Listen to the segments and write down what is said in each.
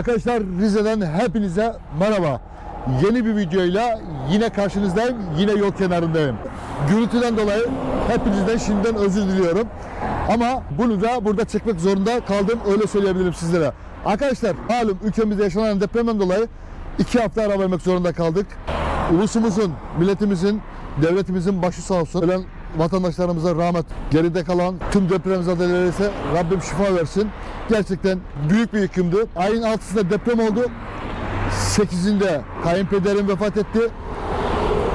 Arkadaşlar Rize'den hepinize merhaba. Yeni bir videoyla yine karşınızdayım. Yine yol kenarındayım. Gürültüden dolayı hepinizden şimdiden özür diliyorum. Ama bunu da burada çekmek zorunda kaldım. Öyle söyleyebilirim sizlere. Arkadaşlar malum ülkemizde yaşanan depremden dolayı iki hafta ara vermek zorunda kaldık. Ulusumuzun, milletimizin, devletimizin başı sağ olsun. Ölen vatandaşlarımıza rahmet. Geride kalan tüm depremzedelere ise Rabbim şifa versin. Gerçekten büyük bir yıkımdı. Ayın 6'sında deprem oldu. 8'inde kayınpederim vefat etti.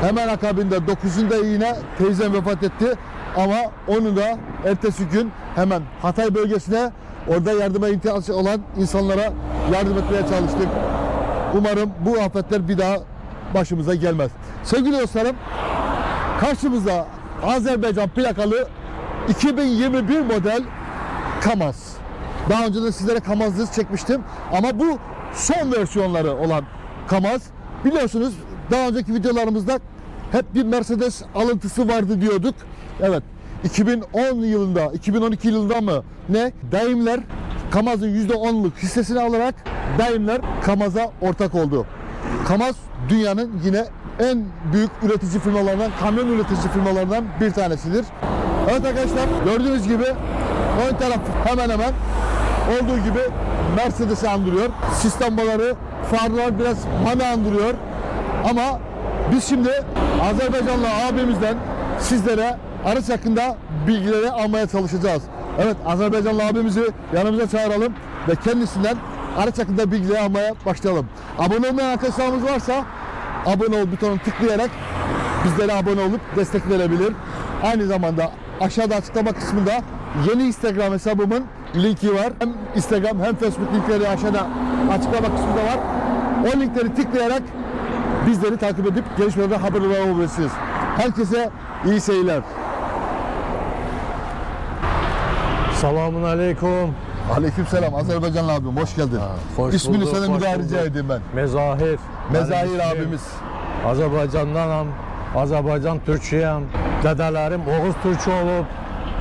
Hemen akabinde 9'unda yine teyzem vefat etti. Ama onu da ertesi gün hemen Hatay bölgesine orada yardıma ihtiyaç olan insanlara yardım etmeye çalıştık. Umarım bu afetler bir daha başımıza gelmez. Sevgili dostlarım, karşımızda Azerbaycan plakalı 2021 model Kamaz. Daha önce de sizlere Kamaz'ı çekmiştim ama bu son versiyonları olan Kamaz. Biliyorsunuz daha önceki videolarımızda hep bir Mercedes alıntısı vardı diyorduk. Evet 2010 yılında, 2012 yılında mı ne? Daimler Kamaz'ın %10'luk hissesini alarak Daimler Kamaz'a ortak oldu. Kamaz dünyanın yine en büyük üretici firmalarından, kamyon üretici firmalarından bir tanesidir. Evet arkadaşlar gördüğünüz gibi ön taraf hemen hemen olduğu gibi Mercedes'i andırıyor. Baları, farlar biraz MAN'ı andırıyor. Ama biz şimdi Azerbaycanlı abimizden sizlere araç hakkında bilgileri almaya çalışacağız. Evet Azerbaycanlı abimizi yanımıza çağıralım ve kendisinden araç hakkında bilgileri almaya başlayalım. Abone olmayan arkadaşlarımız varsa abone ol butonunu tıklayarak bizlere abone olup destek verebilir. Aynı zamanda aşağıda açıklama kısmında yeni Instagram hesabımın linki var. Hem Instagram hem Facebook linkleri aşağıda açıklama kısmında var. O linkleri tıklayarak bizleri takip edip gelişmelerden haberdar olabilirsiniz. Herkese iyi seyirler. Selamun aleyküm. Aleykümselam Azerbaycanlı abim hoş geldin. hoş İsmini bulduk, bir hoş rica edeyim ben. Mezahir. Mezahir abimiz. Azerbaycandanam. Azerbaycan Türkçeyim. Dedelerim Oğuz Türkçe olup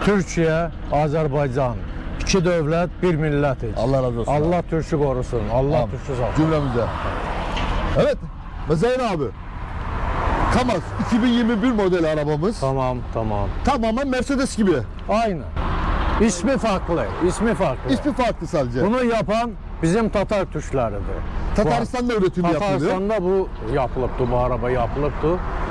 Türkiye, Azerbaycan. İki devlet, bir millət. Allah razı olsun. Allah Türk'ü korusun. Allah Amin. Türk'ü sağ Cümlemize. Evet Mezahir abi. Kamaz 2021 model arabamız. Tamam, tamam. Tamamen Mercedes gibi. Aynı. İsmi farklı, ismi farklı. İsmi farklı sadece. Bunu yapan bizim Tatar Türkleridir. Tataristan'da üretim yapılıyor. Tataristan'da bu yapılıptı, bu araba yapılıptı.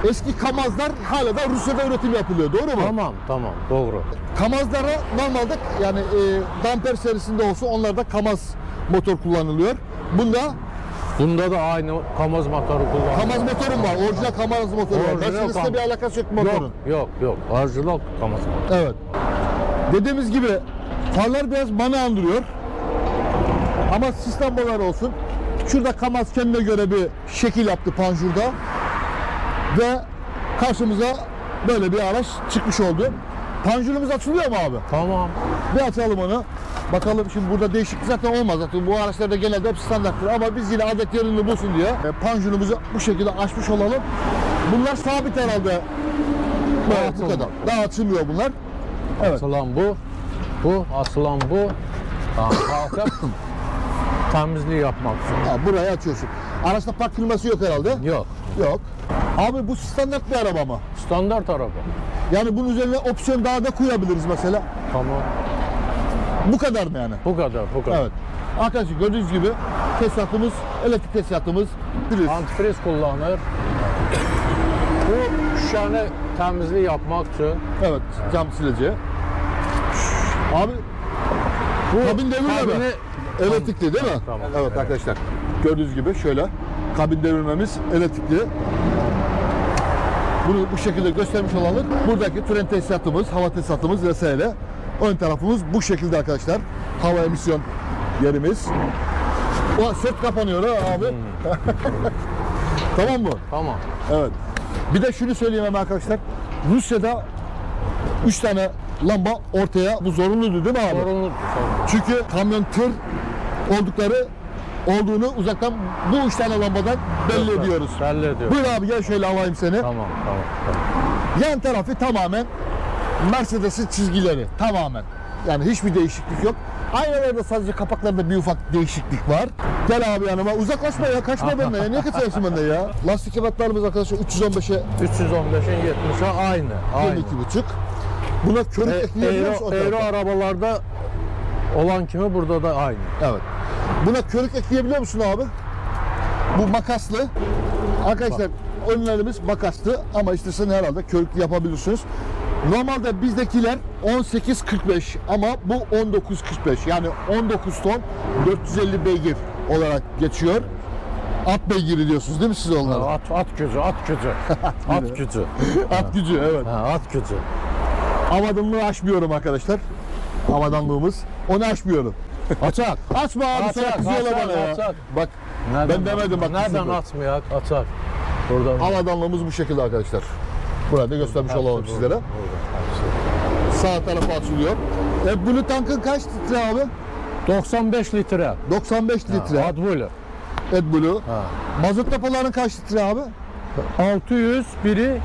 Eski Kamazlar hala da Rusya'da üretim yapılıyor. Doğru mu? Tamam, tamam, doğru. Kamazlara normalde yani e, damper serisinde olsa onlarda Kamaz motor kullanılıyor. Bunda Bunda da aynı Kamaz motoru kullanılıyor. Kamaz motorum var. Orijinal Kamaz motoru var. Orijinal Mercedes'le bir alakası yok motorun. Yok, yok, yok. Orijinal Kamaz. Evet. Dediğimiz gibi farlar biraz bana andırıyor. Ama sistem boyaları olsun. Şurada Kamaz kendine göre bir şekil yaptı panjurda. Ve karşımıza böyle bir araç çıkmış oldu. Panjurumuz açılıyor mu abi? Tamam. Bir açalım onu. Bakalım şimdi burada değişiklik zaten olmaz zaten bu araçlarda genelde hep standarttır ama biz yine adet yerini bulsun diye e, panjurumuzu bu şekilde açmış olalım. Bunlar sabit herhalde. Evet, bu kadar. Daha açılmıyor bunlar. Evet. Asılan bu. Bu, asılan bu. Tamam, kalkıp temizliği yapmak için. Ha, burayı açıyorsun. Araçta park kliması yok herhalde. Yok. Yok. Abi bu standart bir araba mı? Standart araba. Yani bunun üzerine opsiyon daha da koyabiliriz mesela. Tamam. Bu kadar mı yani? Bu kadar, bu kadar. Evet. Arkadaşlar gördüğünüz gibi tesisatımız, elektrik tesisatımız priz. Antifriz kullanır. Bu şişəni temizliği yapmak için. Evet, cam sileceği. Abi Bu Kabin devirme mi? elektrikli değil mi? Tamam. Evet, Evet. arkadaşlar. Gördüğünüz gibi şöyle kabin devirmemiz elektrikli. Bunu bu şekilde göstermiş olalım. Buradaki tren tesisatımız, hava tesisatımız vesaire. Ön tarafımız bu şekilde arkadaşlar. Hava emisyon yerimiz. O sırt kapanıyor ha abi. tamam mı? Tamam. Evet. Bir de şunu söyleyeyim hemen arkadaşlar. Rusya'da 3 tane lamba ortaya bu zorunluydu değil mi abi? Sorumlu. Çünkü kamyon tır oldukları olduğunu uzaktan bu üç tane lambadan belli ediyoruz. Belli ediyor. Buyur abi gel şöyle alayım seni. Tamam, tamam, tamam. Yan tarafı tamamen Mercedes'in çizgileri tamamen. Yani hiçbir değişiklik yok. Aynalarda sadece kapaklarda bir ufak değişiklik var. Gel abi yanıma. Uzaklaşma ya. Kaçma benden ya. Niye kaçıyorsun benden ya? Lastik ebatlarımız arkadaşlar 315'e 315'in 70'e aynı. Aynı. 22,5. Buna körük E, ekleyebiliyor musun? o Euro, Euro arabalarda olan kimi burada da aynı. Evet. Buna körük ekleyebiliyor musun abi? Bu makaslı. Arkadaşlar önlerimiz makaslı ama istersen herhalde körüklü yapabilirsiniz. Normalde bizdekiler 18.45 ama bu 19.45 yani 19 ton 450 beygir olarak geçiyor. At beygiri diyorsunuz değil mi siz onlara? At, at gücü, at gücü. at gücü. At gücü evet. Ha, at gücü. Havadanlığı aşmıyorum arkadaşlar. Havadanlığımız. Onu aşmıyorum. Açak. Açma abi sonra Açak, kızıyorlar bana ya. açak. Bak Nereden, demedim bak, Nereden atmayak? Açak. Buradan. havadanlığımız bu şekilde arkadaşlar. Burada göstermiş olalım burada, sizlere. hepsi. Sağ tarafı açılıyor. E, Blue Tank'ın kaç litre abi? 95 litre. 95 litre. AdBlue. AdBlue. Ha. Mazot depoların kaç litre abi? 600 biri,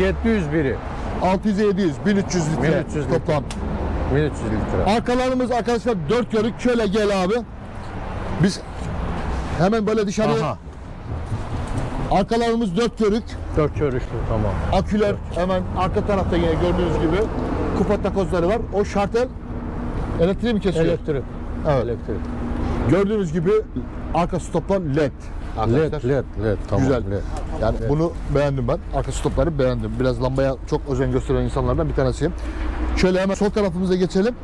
700 biri. 600 700 1300 litre 1300 litre. toplam. 1300 litre. Arkalarımız arkadaşlar 4 yörük. Şöyle gel abi. Biz hemen böyle dışarıya Aha. arkalarımız 4 yörük. 4 görüşlü tamam. Aküler hemen arka tarafta yine gördüğünüz gibi kupa takozları var. O şartel elektriği mi kesiyor? Elektrik. Evet. Elektrik. Gördüğünüz gibi arka stoplar LED. LED, Arkadaşlar. LED, LED. Tamam. Güzel. LED. Yani bunu beğendim ben. Arka stopları beğendim. Biraz lambaya çok özen gösteren insanlardan bir tanesiyim. Şöyle hemen sol tarafımıza geçelim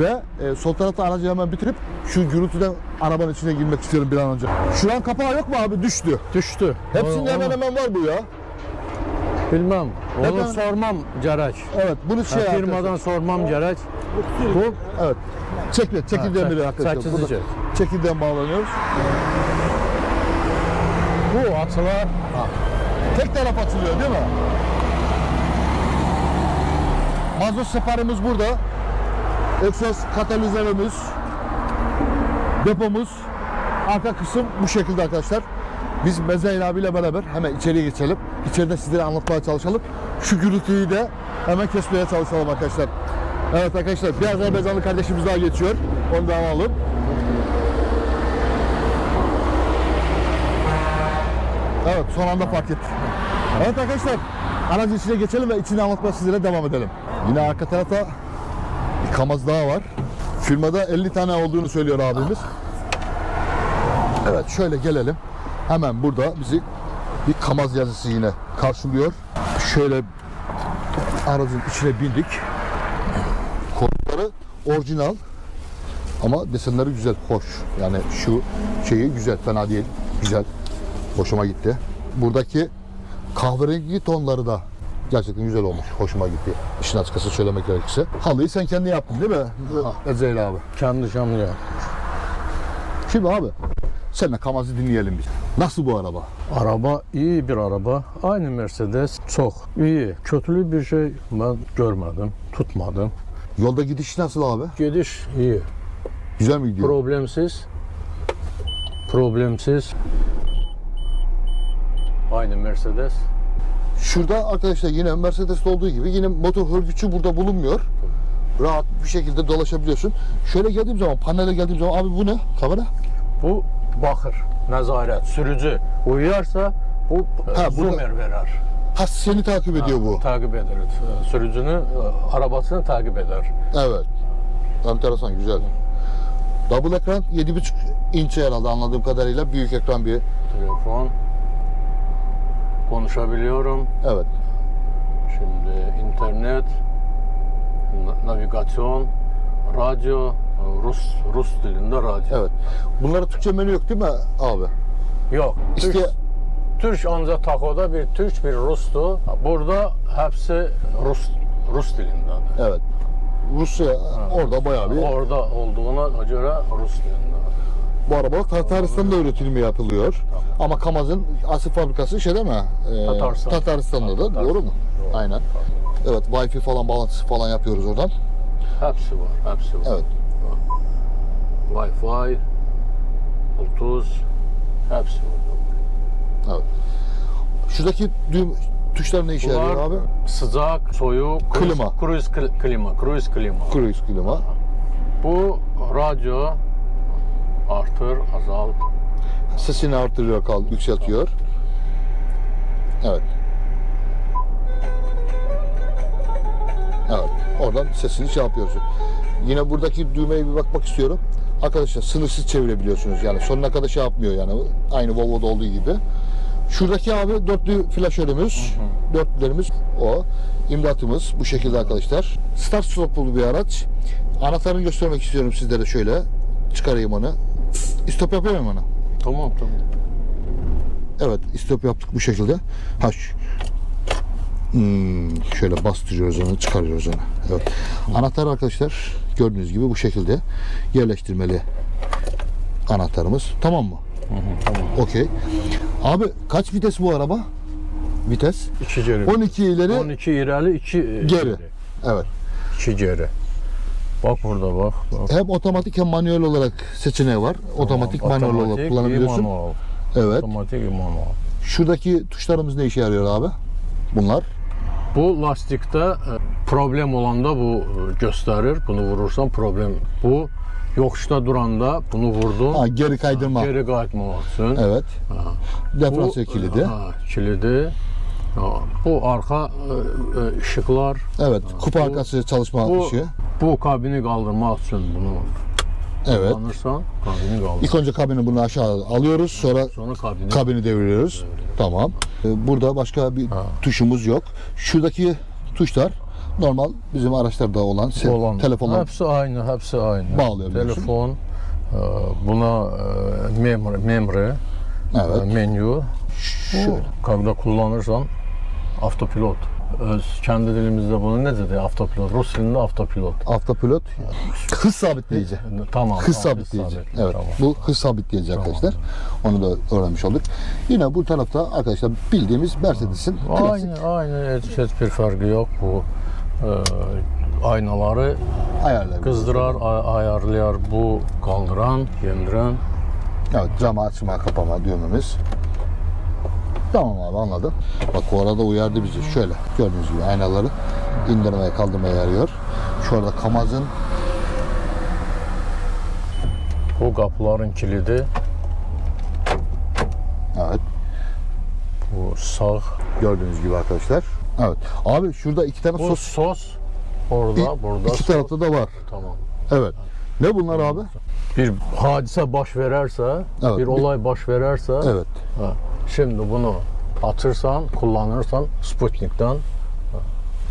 ve e, sol tarafta aracı hemen bitirip şu gürültüden arabanın içine girmek istiyorum bir an önce. Şu an kapağı yok mu abi? Düştü. Düştü. Hepsinde hemen hemen var bu ya. Bilmem. Onu Hemen- sormam gerek. Evet bunu şey Ha, firmadan arkadaşlar. sormam gerek. Bu evet. Çekme, çekirdeğin Ha, biri çek- arkadaşlar. çekici. Çekirdeğin bağlanıyoruz. Bu açılar Tek taraf açılıyor değil mi? Mazot separımız burada. Egzoz katalizörümüz, depomuz, arka kısım bu şekilde arkadaşlar. Biz Mezeyla abiyle beraber hemen içeriye geçelim. İçeride sizlere anlatmaya çalışalım. Şu gürültüyü de hemen kesmeye çalışalım arkadaşlar. Evet arkadaşlar bir Azerbaycanlı kardeşimiz daha geçiyor. Onu da alalım. Evet son anda fark ettim. Evet arkadaşlar aracın içine geçelim ve içini anlatmaya sizlere devam edelim. Yine arka tarafta bir kamaz daha var. Firmada 50 tane olduğunu söylüyor abimiz. Evet şöyle gelelim. Hemen burada bizi bir kamaz yazısı yine karşılıyor. Şöyle aracın içine bindik. Koltukları orijinal ama desenleri güzel, hoş. Yani şu şeyi güzel, fena değil. Güzel. Hoşuma gitti. Buradaki kahverengi tonları da gerçekten güzel olmuş. Hoşuma gitti. İşin açıkçası söylemek gerekirse. Halıyı sen kendi yaptın değil mi? Ezeyli abi. kendi camlıyor. Şimdi abi seninle Kamaz'ı dinleyelim biz. Nasıl bu araba? Araba iyi bir araba. Aynı Mercedes çok iyi. Kötülü bir şey ben görmedim, tutmadım. Yolda gidiş nasıl abi? Gidiş iyi. Güzel mi gidiyor? Problemsiz. Problemsiz. Aynı Mercedes. Şurada arkadaşlar yine Mercedes'te olduğu gibi yine motor hörgücü burada bulunmuyor. Rahat bir şekilde dolaşabiliyorsun. Şöyle geldiğim zaman, panele geldiğim zaman abi bu ne? Kamera? Bu bakır, nezaret, sürücü uyarsa bu Ha, ha, zoomer verir. Ha seni takip ediyor bu. Takip eder. Sürücünü, e, arabasını takip eder. Evet. Enteresan, güzel. Double ekran 7.5 inç herhalde anladığım kadarıyla büyük ekran bir. Telefon. Konuşabiliyorum. Evet. Şimdi internet, na- navigasyon, radyo, Rus Rus dilinde radyo. Evet. Bunlara Türkçe menü yok değil mi abi? Yok. İşte Türk, Türk ancak takoda bir Türk bir Rus'tu. Burada hepsi Rus Rus dilindedir. evet. Rusya orada bayağı bir. Orada olduğuna göre Rus dilinde. Bu araba Tataristan'da üretilimi yapılıyor. Ama Kamaz'ın asıl fabrikası şey değil mi? Ee, Tatarstan. Tataristan'da da. Doğru mu? Doğru. Aynen. Evet, Wi-Fi falan bağlantısı falan yapıyoruz oradan. Hepsi var, hepsi var. Evet. Wi-Fi, Bluetooth, hepsi var. Evet. Şuradaki düğüm tuşlar ne işe yarıyor abi? sıcak, soğuk, Klima. Cruise kl- klima, cruise klima. Cruise klima. Bu radyo artır, azalt. Sesini artırıyor, kal, yükseltiyor. Evet. Evet. Oradan sesini şey yapıyorsun. Yine buradaki düğmeye bir bakmak istiyorum. Arkadaşlar sınırsız çevirebiliyorsunuz. Yani sonuna kadar şey yapmıyor yani. Aynı Volvo'da olduğu gibi. Şuradaki abi dörtlü flaşörümüz. Dörtlülerimiz o. İmdatımız bu şekilde arkadaşlar. Start stoplu bir araç. Anahtarını göstermek istiyorum sizlere şöyle. Çıkarayım onu. Stop yapıyorum onu. Tamam tamam. Evet, istop yaptık bu şekilde. Ha Hmm, şöyle bastırıyoruz onu, çıkarıyoruz onu. Evet. Anahtar arkadaşlar gördüğünüz gibi bu şekilde yerleştirmeli anahtarımız. Tamam mı? tamam. Okey. Abi kaç vites bu araba? Vites. İki geri. 12 ileri, 12 ileri, 2 geri. Evet. 2 geri. Bak burada bak. bak. Hem otomatik hem manuel olarak seçeneği var. Otomatik, manuel olarak kullanabiliyorsun. manuel. Evet. Otomatik, manuel. Şuradaki tuşlarımız ne işe yarıyor abi? Bunlar. Bu lastikte e, problem olanda bu e, gösterir. Bunu vurursan problem. Bu yokuşta duranda bunu vurdun. Ha, geri kaydırma. Geri kaçmamak için. Evet. Ha. Diferansiyel kilidi. Ha, kilidi. Ha, Bu arka e, e, ışıklar. Evet. Kupa arkası çalışma Bu, ışığı. bu kabini kaldırmak için bunu Evet. kullanırsan kabini kaldır. İlk önce kabini bunu aşağı alıyoruz. Sonra Sonra kabini kabini deviriyoruz. Tamam. Ee, Burada başka bir tuşumuz yok. Şuradaki tuşlar normal bizim araçlarda olan, olan. telefonlar Hepsi aynı, hepsi aynı. Bağlayabiliyorsun. Telefon, e, buna e, memory, memory Evet. e, menü. Şöyle. Bu kabda kullanırsan Avtopilot. Öz kendi dilimizde bunu ne dedi? Avtopilot. Rus dilinde avtopilot. Avtopilot hız sabitleyici. Tamam. Hız tamam, sabitleyici. Evet. Tamam. Bu hız sabitleyici tamam. arkadaşlar. Onu da öğrenmiş olduk. Yine bu tarafta arkadaşlar bildiğimiz Mercedes'in. Aynı, aynı. Hiç, hiçbir farkı yok bu. Ee, aynaları ayarlar. Kızdırar, ay- ayarlayar. Bu kaldıran, yendiren. Evet, cama açma kapama düğmemiz. Tamam abi anladım. Bak bu arada uyardı bizi. Şöyle gördüğünüz gibi aynaları indirmeye kaldırmaya yarıyor. Şu arada Kamaz'ın Bu kapıların kilidi. evet Bu sağ. gördüğünüz gibi arkadaşlar. Evet. Abi şurada iki tane Bu sos sos. Orada, İ- burada. iki sos. tarafta da var. Tamam. Evet. Ne bunlar abi? Bir hadise baş vererse, Evet, bir bir- olay baş vererse, Evet. ha, şimdi bunu atırsan, kullanırsan Sputnik'ten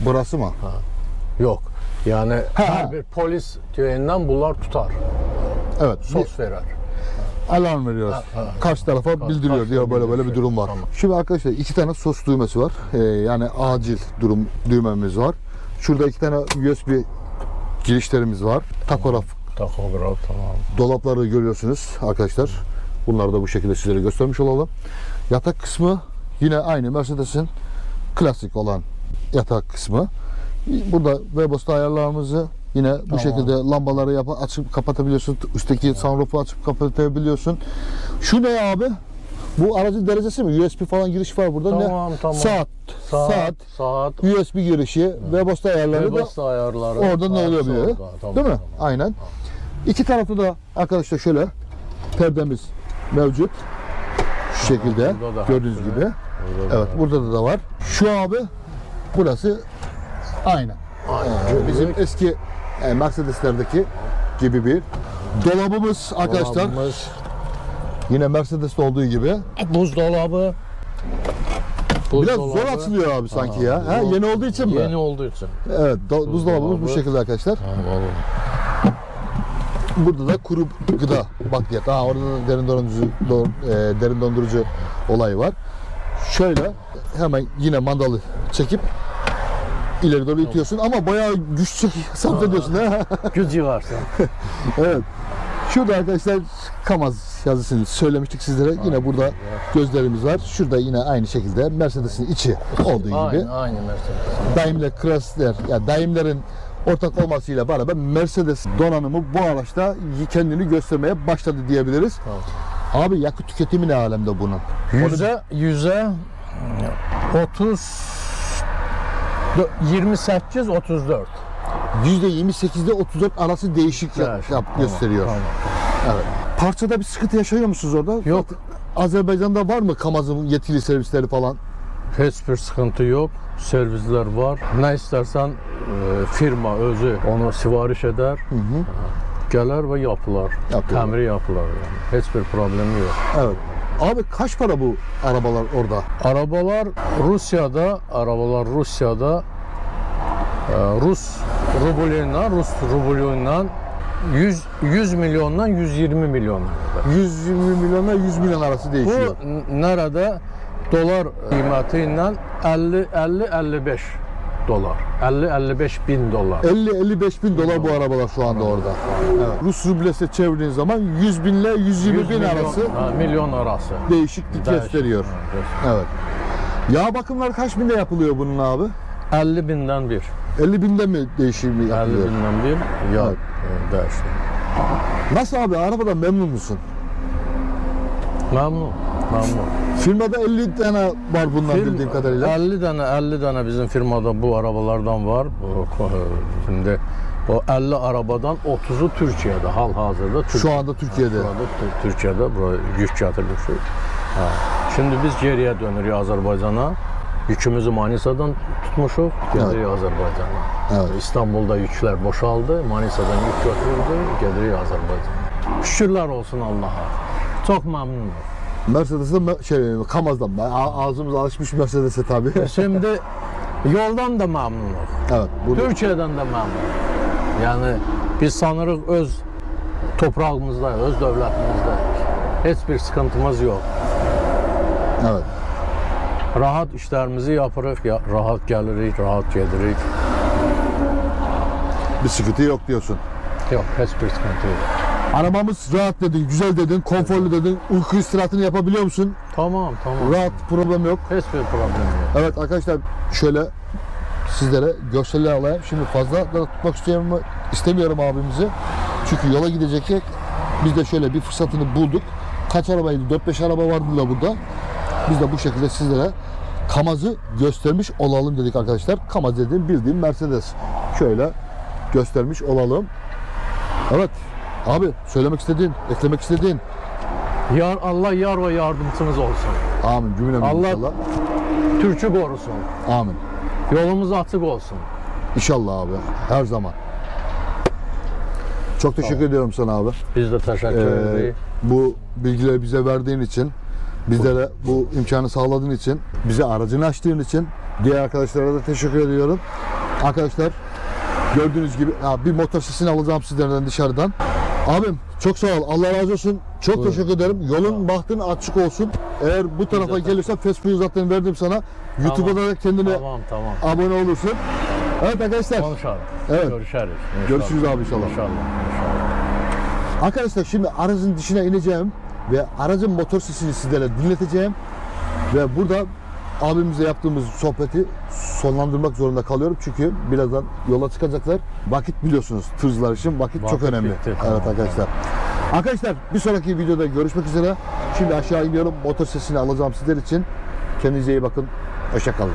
Burası mı? yok. Yani Ha, her ha. bir polis düğeninden bunlar tutar. Evet. Bir Sos verer. alarm veriyoruz. Karşı tarafa bildiriyor karşı diyor böyle böyle bir bildiriyor. durum var. Tamam. Şimdi arkadaşlar iki tane sos düğmesi var. Ee, yani acil durum düğmemiz var. Şurada iki tane USB girişlerimiz var. Takograf Takograf tamam. dolapları görüyorsunuz arkadaşlar. Bunları da bu şekilde sizlere göstermiş olalım. Yatak kısmı yine aynı Mercedes'in klasik olan yatak kısmı. Burada Webasto ayarlarımızı yine bu Tamam. şekilde lambaları yap açıp kapatabiliyorsun. Üstteki sunroof'u açıp kapatabiliyorsun. Şu ne abi? Bu aracın derecesi mi? USB falan giriş var burada. Tamam, ne? tamam. Saat. Saat, Saat. saat, USB girişi. Webasto ayarları da Webasto ayarları. Orada ne oluyor orada. Tamam, Değil mi? tamam. Aynen. İki tarafta da arkadaşlar şöyle perdemiz mevcut. Şekilde burada da gördüğünüz gibi. Burada Evet burada da, da var. Şu abi burası aynı. Aynen. Bizim eski e, Mercedes'lerdeki gibi bir dolabımız arkadaşlar. Dolabımız, Yine Mercedes'te olduğu gibi. buzdolabı. Biraz Buzdolabı. zor açılıyor abi sanki ya. Ha, yeni olduğu için mi? Yeni olduğu için. Evet, do- buzdolabımız bu şekilde arkadaşlar. Ha, vallahi. Burada da kuru gıda bakliyat. Ha orada da derin dondurucu do- e, derin dondurucu olayı var. Şöyle hemen yine mandalı çekip ileri doğru itiyorsun ama bayağı güç çek sarf ediyorsun ha. Gücü varsa. evet. Şurada arkadaşlar Kamaz yazısını söylemiştik sizlere. Yine burada gözlerimiz var. Şurada yine aynı şekilde Mercedes'in içi olduğu gibi. Aynı, aynı Mercedes. Daimler, Chrysler, yani Daimler'in ortak olmasıyla beraber Mercedes donanımı bu araçta kendini göstermeye başladı diyebiliriz. Tamam. Abi yakıt tüketimi ne alemde bunun? Yüze, yüze 30 28 34 %28'de 34 arası değişik yap- Evet, yap- tamam, gösteriyor. tamam. Evet. Parçada bir sıkıntı yaşıyor musunuz orada? Yok. Azerbaycan'da var mı Kamaz'ın yetkili servisleri falan? Hiçbir sıkıntı yok. Servisler var. Ne istersen e, firma özü onu sipariş eder. Gelir ve yapılar. Yapıyorlar. Təmiri yapılar yani. Hiçbir problemi yok. Evet. Abi kaç para bu arabalar orada? Arabalar Rusya'da, arabalar Rusya'da e, Rus rubluyla, Rus rubluyla 100, 100 milyondan 120 milyona kadar. 120 milyonla 100 milyon arası değişiyor. Bu nerede dolar kıymeti ile 50 50 55 dolar. 50 55 bin dolar. 50-55 bin dolar bu arabalar şu anda orada. Evet. Rus rublesi çevirdiğin zaman 100 bin ile 120 100 bin milyon, arası ha, milyon arası. değişiklik Değişik. gösteriyor. Evet. Yağ bakımları kaç binde yapılıyor bunun abi? 50 binden bir. 50 binde mi değişimi 50 yapılıyor? binden bir ya Evet. e, değişti. Nasıl abi arabadan memnun musun? Memnun. Firmada 50 tane var bundan Firma- bildiğim kadarıyla. 50 tane 50 tane bizim firmada bu arabalardan var. Şimdi o 50 arabadan 30'u Türkiye'de hal hazırda. Türk- Şu anda Türkiye'de. Şu anda Tü- Türkiye'de buraya yük. Ha. Şimdi biz geriye dönürük Azərbaycana. Yükümüzü Manisa'dan tutmuşuq, gedirik Azərbaycana. Evet. İstanbul'da yükler boşaldı, Manisa'dan yük götürüldü, gedirik Azərbaycana. Şükürlər olsun Allah'a. Çok memnunum. Mercedes'de me- şey Kamaz'dan. Ağzımız alışmış Mercedes'e tabii. Şimdi yoldan da memnunum. evet. Bu Türkiye'den de memnunum. Yani biz sanırıq öz toprağımızda, öz dövlətimizdə heç bir sıkıntımız yok. evet. Rahat işlərimizi yapırıq, ya- rahat gəlirik, rahat gedirik. Bir sıkıntı yok diyorsun. Yok, heç bir sıkıntı yok. Arabamız rahat dedin, güzel dedin, konforlu dedin. Uyku istirahatını yapabiliyor musun? Tamam, tamam. Rahat, problem yok. Heç bir problem yok. Evet arkadaşlar şöyle sizlere görseller alayım. Şimdi fazla da tutmak istemiyorum, istemiyorum abimizi. Çünkü yola gidecek. Biz de şöyle bir fırsatını bulduk. Kaç arabaydı? 4-5 araba vardı da burada. Biz de bu şekilde sizlere Kamaz'ı göstermiş olalım dedik arkadaşlar. Kamaz dediğim bildiğim Mercedes. Şöyle göstermiş olalım. Evet. Abi söylemek istediğin, eklemek istediğin. Yar, Allah yar ve yardımcımız olsun. Amin. Cümlemiz Allah- inşallah. Türk'ü korusun. Amin. Yolumuz açık olsun. İnşallah abi. Her zaman. Çok teşekkür ediyorum sana abi. Biz de teşekkür Ee, ederiz. bu bilgileri bize verdiğin için, bizlere bu imkanı sağladığın için, bize aracını açtığın için diğer arkadaşlara da teşekkür ediyorum. Arkadaşlar gördüğünüz gibi ya bir motor sesini alacağım sizlerden dışarıdan. Abim çok sağ ol. Allah razı olsun. Çok Buyurun. teşekkür ederim. Yolun bahtın açık olsun. Eğer bu tarafa teşekkür gelirsen Facebook'u zaten verdim sana. YouTube'da da kendine Tamam, tamam. abone olursun. Evet arkadaşlar. Konuşalım. Evet. Görüşürüz. Görüşürüz abi inşallah. İnşallah. inşallah. Arkadaşlar şimdi aracın dışına ineceğim ve aracın motor sesini sizlere dinleteceğim. Ve burada abimizle yaptığımız sohbeti sonlandırmak zorunda kalıyorum. Çünkü birazdan yola çıkacaklar. Vakit biliyorsunuz tırcılar için vakit, çok Vakit önemli. bitti, Evet tamam, arkadaşlar. Arkadaşlar bir sonraki videoda görüşmek üzere. Şimdi aşağı iniyorum. Motor sesini alacağım sizler için. Kendinize iyi bakın. Hoşça kalın.